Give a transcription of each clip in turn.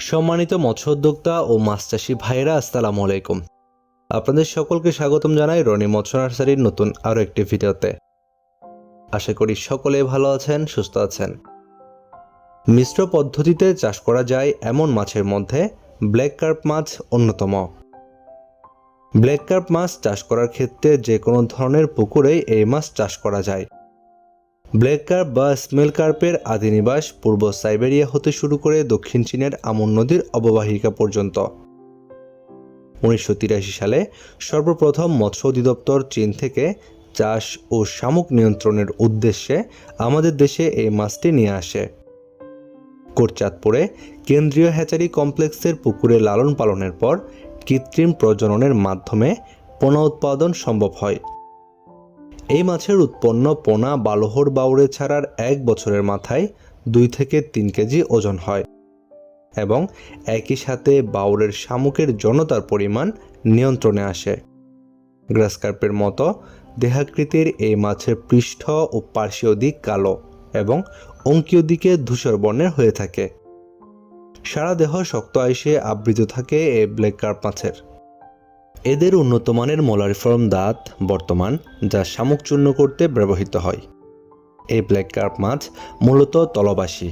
সম্মানিত মৎস্য উদ্যোক্তা ও মাছ চাষি ভাইয়েরা, আসসালামু আলাইকুম। আপনাদের সকলকে স্বাগতম জানাই রনি মৎস্য নার্সারির নতুন আরও একটি ভিডিওতে। আশা করি সকলে ভালো আছেন, সুস্থ আছেন। মিশ্র পদ্ধতিতে চাষ করা যায় এমন মাছের মধ্যে ব্ল্যাক কার্প মাছ অন্যতম। ব্ল্যাক কার্প মাছ চাষ করার ক্ষেত্রে যে কোনো ধরনের পুকুরেই এই মাছ চাষ করা যায়। ব্ল্যাক কার্প বা স্মেল কার্পের আদি নিবাস পূর্ব সাইবেরিয়া হতে শুরু করে দক্ষিণ চীনের আমন নদীর অববাহিকা পর্যন্ত। উনিশশো তিরাশি সালে সর্বপ্রথম মৎস্য অধিদপ্তর চীন থেকে চাষ ও শামুক নিয়ন্ত্রণের উদ্দেশ্যে আমাদের দেশে এই মাছটি নিয়ে আসে। কোটচাঁদপুরে কেন্দ্রীয় হ্যাচারি কমপ্লেক্সের পুকুরে লালন পালনের পর কৃত্রিম প্রজননের মাধ্যমে পোনা উৎপাদন সম্ভব হয়। এই মাছের উৎপন্ন পোনা বালোহর বাউরে ছাড়ার এক বছরের মাথায় দুই থেকে তিন কেজি ওজন হয় এবং একই সাথে বাউরের শামুকের জনতার পরিমাণ নিয়ন্ত্রণে আসে। গ্রাসকার্পের মতো দেহাকৃতির এই মাছের পৃষ্ঠ ও পার্শ্বীয় দিক কালো এবং অঙ্কীয় দিকে ধূসর বর্ণের হয়ে থাকে। সারা দেহ শক্ত আইসে আবৃত থাকে এই ব্ল্যাক কার্প মাছের। এদের উন্নত মানের মোলারিফর্ম দাঁত বর্তমান, যা শামুক চূর্ণ করতে ব্যবহৃত হয়। এই ব্ল্যাক কার্প মাছ মূলত তলবাসী।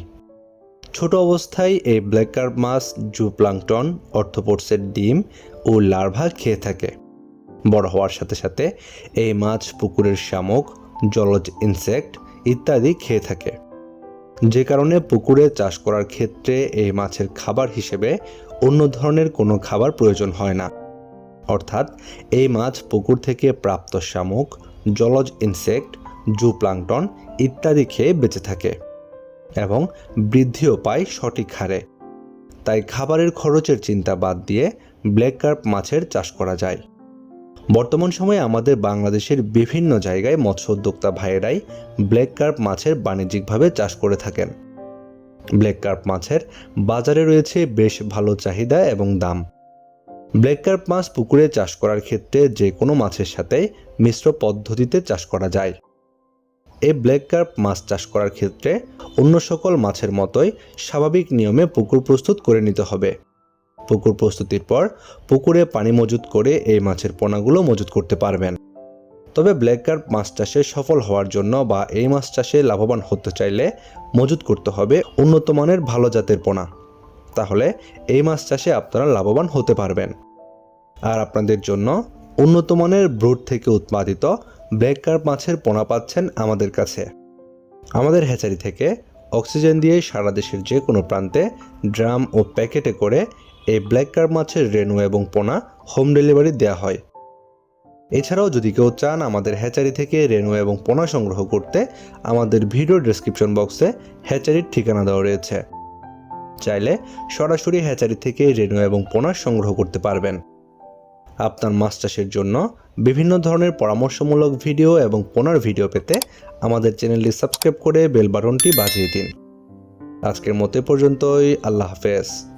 ছোট অবস্থায় এই ব্ল্যাক কার্প মাছ জুপ্লাংটন অর্থোপোডসের ডিম ও লার্ভা খেয়ে থাকে। বড় হওয়ার সাথে সাথে এই মাছ পুকুরের শামুক, জলজ ইনসেক্ট ইত্যাদি খেয়ে থাকে। যে কারণে পুকুরে চাষ করার ক্ষেত্রে এই মাছের খাবার হিসেবে অন্য ধরনের কোনো খাবার প্রয়োজন হয় না। অর্থাৎ এই মাছ পুকুর থেকে প্রাপ্ত শামুক, জলজ ইনসেক্ট জু জুপ্লাংটন ইত্যাদি খেয়ে বেঁচে থাকে এবং বৃদ্ধিও পায় সঠিক হারে। তাই খাবারের খরচের চিন্তা বাদ দিয়ে ব্ল্যাক কার্প মাছের চাষ করা যায়। বর্তমান সময়ে আমাদের বাংলাদেশের বিভিন্ন জায়গায় মৎস্য উদ্যোক্তা ভাইয়েরাই ব্ল্যাক কার্প মাছের বাণিজ্যিকভাবে চাষ করে থাকেন। ব্ল্যাক কার্প মাছের বাজারে রয়েছে বেশ ভালো চাহিদা এবং দাম। ব্ল্যাক কার্প মাছ পুকুরে চাষ করার ক্ষেত্রে যে কোনো মাছের সাথে মিশ্র পদ্ধতিতে চাষ করা যায়। এই ব্ল্যাক কার্প মাছ চাষ করার ক্ষেত্রে অন্য সকল মাছের মতোই স্বাভাবিক নিয়মে পুকুর প্রস্তুত করে নিতে হবে। পুকুর প্রস্তুতির পর পুকুরে পানি মজুত করে এই মাছের পোনাগুলো মজুত করতে পারবেন। তবে ব্ল্যাক কার্প মাছ চাষে সফল হওয়ার জন্য বা এই মাছ চাষে লাভবান হতে চাইলে মজুত করতে হবে উন্নত মানের ভালো জাতের পোনা। তাহলে এই মাছ চাষে আপনারা লাভবান হতে পারবেন। আর আপনাদের জন্য উন্নত মানের ব্রুড থেকে উৎপাদিত ব্ল্যাক কার্প মাছের পোনা পাচ্ছেন আমাদের কাছে। আমাদের হ্যাচারি থেকে অক্সিজেন দিয়ে সারা দেশের যে কোনো প্রান্তে ড্রাম ও প্যাকেটে করে এই ব্ল্যাক কার্প মাছের রেনু এবং পোনা হোম ডেলিভারি দেওয়া হয়। এছাড়াও যদি কেউ চান আমাদের হ্যাচারি থেকে রেনু এবং পোনা সংগ্রহ করতে, আমাদের ভিডিও ডেসক্রিপশন বক্সে হ্যাচারির ঠিকানা দেওয়া রয়েছে। চাইলে সরাসরি হ্যাচারি থেকে রেণু এবং পোনা সংগ্রহ করতে পারবেন। আপনার মাছ চাষের জন্য বিভিন্ন ধরনের পরামর্শমূলক ভিডিও এবং পোনার ভিডিও পেতে আমাদের চ্যানেলটি সাবস্ক্রাইব করে বেল বাটনটি বাজিয়ে দিন। আজকের মতে পর্যন্তই, আল্লাহ হাফেজ।